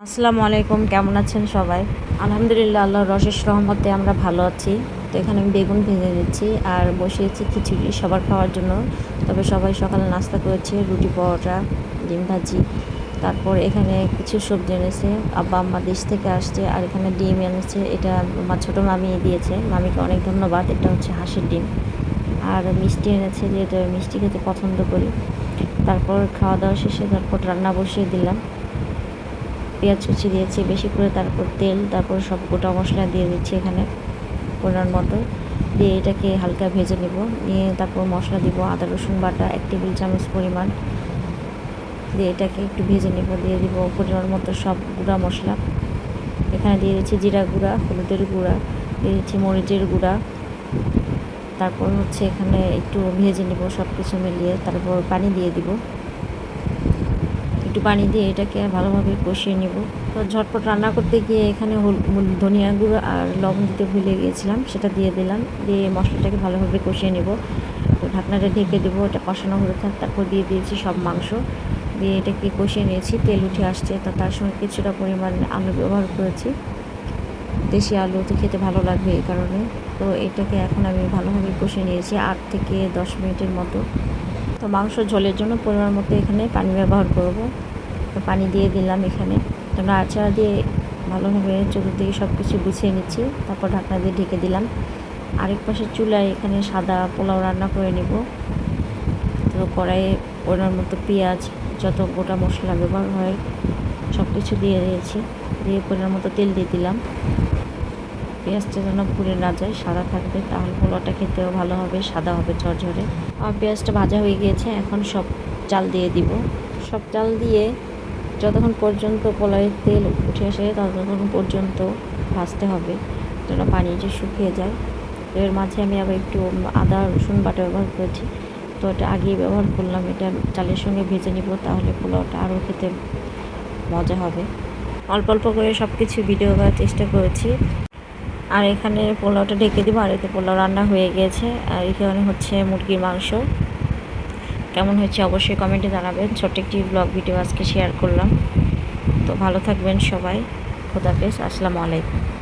আসসালামু আলাইকুম, কেমন আছেন সবাই? আলহামদুলিল্লাহ, আল্লাহর রশেষ রহমতে আমরা ভালো আছি। তো এখানে আমি বেগুন ভেজে দিচ্ছি আর বসিয়েছি খিচুড়ি সবার খাওয়ার জন্য। তবে সবাই সকালে নাস্তা করেছে, রুটি, পরোটা, ডিম ভাজি। তারপর এখানে কিছু সবজি এনেছে। আব্বা আম্মা দেশ থেকে আসছে আর এখানে ডিম এনেছে। এটা আমার ছোটো মামি দিয়েছে। মামিকে অনেক ধন্যবাদ, এটা হচ্ছে হাঁসের ডিম। আর মিষ্টি এনেছে যেহেতু মিষ্টি খেতে পছন্দ করি। তারপর খাওয়া দাওয়া শেষে তারপর রান্না বসিয়ে দিলাম। পেঁয়াজ কুচি দিয়েছি, বেশি করে তারপর তেল, তারপর সব গোটা মশলা দিয়ে দিচ্ছি এখানে পরিমাণ মতো। দিয়ে এটাকে হালকা ভেজে নেব, নিয়ে তারপর মশলা দিব, আদা, রসুন বাটা, এক টেবিল চামচ পরিমাণ। দিয়ে এটাকে একটু ভেজে নেব, দিয়ে দিব পরিমাণ মতো সব গুঁড়া মশলা। এখানে দিয়ে দিচ্ছি জিরা গুঁড়া, হলুদের গুঁড়া, দিয়ে দিচ্ছি মরিচের গুঁড়া। তারপর হচ্ছে এখানে একটু ভেজে নেব সব কিছু মিলিয়ে, তারপর পানি দিয়ে দিব। পানি দিয়ে এটাকে ভালোভাবে কষিয়ে নেব। তো ঝটপট রান্না করতে গিয়ে এখানে ধনিয়া গুঁড়ো আর লবণ দিতে ভুলে গিয়েছিলাম, সেটা দিয়ে দিলাম। দিয়ে মশলাটাকে ভালোভাবে কষিয়ে নেব। তো ঢাকনাটা ঢেকে দেবো, এটা কষানো হয়ে থাক, তারপর দিয়ে দিয়েছি সব মাংস। দিয়ে এটাকে কষিয়ে নিয়েছি, তেল উঠে আসছে, তো তার সঙ্গে কিছুটা পরিমাণ আলু ব্যবহার করেছি। দেশি আলু তো খেতে ভালো লাগবে এই কারণে। তো এটাকে এখন আমি ভালোভাবে কষিয়ে নিয়েছি আট থেকে দশ মিনিটের মতো। তো মাংস ঝোলের জন্য পরিমাণ মতো এখানে পানি ব্যবহার করব। তো পানি দিয়ে দিলাম এখানে। তো নাড়াচাড়া দিয়ে ভালোভাবে চতুর্দিকে সব কিছু গুছিয়ে নিচ্ছি, তারপর ঢাকনা দিয়ে ঢেকে দিলাম। আরেক পাশে চুলায় এখানে সাদা পোলাও রান্না করে নিব। তো কড়াইয়ে পরিমাণ মতো পেঁয়াজ, যত গোটা মশলা ব্যবহার হয় সব কিছু দিয়ে দিয়েছি। দিয়ে পরিমাণ মতো তেল দিয়ে দিলাম। পেঁয়াজটা যেন পুড়ে না যায়, সাদা থাকবে, তাহলে পোলাওটা খেতেও ভালো হবে, সাদা হবে ঝরঝরে। আর পেঁয়াজটা ভাজা হয়ে গিয়েছে, এখন সব চাল দিয়ে দিব। সব চাল দিয়ে যতক্ষণ পর্যন্ত পোলাওয়ের তেল উঠে আসে, ততক্ষণ পর্যন্ত ভাজতে হবে। যেন পানি যে শুকিয়ে যায়। এর মাঝে আমি আবার একটু আদা, রসুন বাটা ব্যবহার করেছি। তো এটা আগেই ব্যবহার করলাম। এটা চালের সঙ্গে ভেজে নিব, তাহলে পোলাওটা আরও খেতে মজা হবে। অল্প অল্প করে সব কিছু ভিডিও করার চেষ্টা করেছি। আর এখানে পোলাওটা ঢেকে দিব। আর এতে পোলাও রান্না হয়ে গিয়েছে আর এখানে হচ্ছে মুরগির মাংস। কেমন হয়েছে অবশ্যই কমেন্টে জানাবেন। ছোট্ট একটি ব্লগ ভিডিও আজকে শেয়ার করলাম। তো ভালো থাকবেন সবাই। খোদাফেজ আসসালামু আলাইকুম।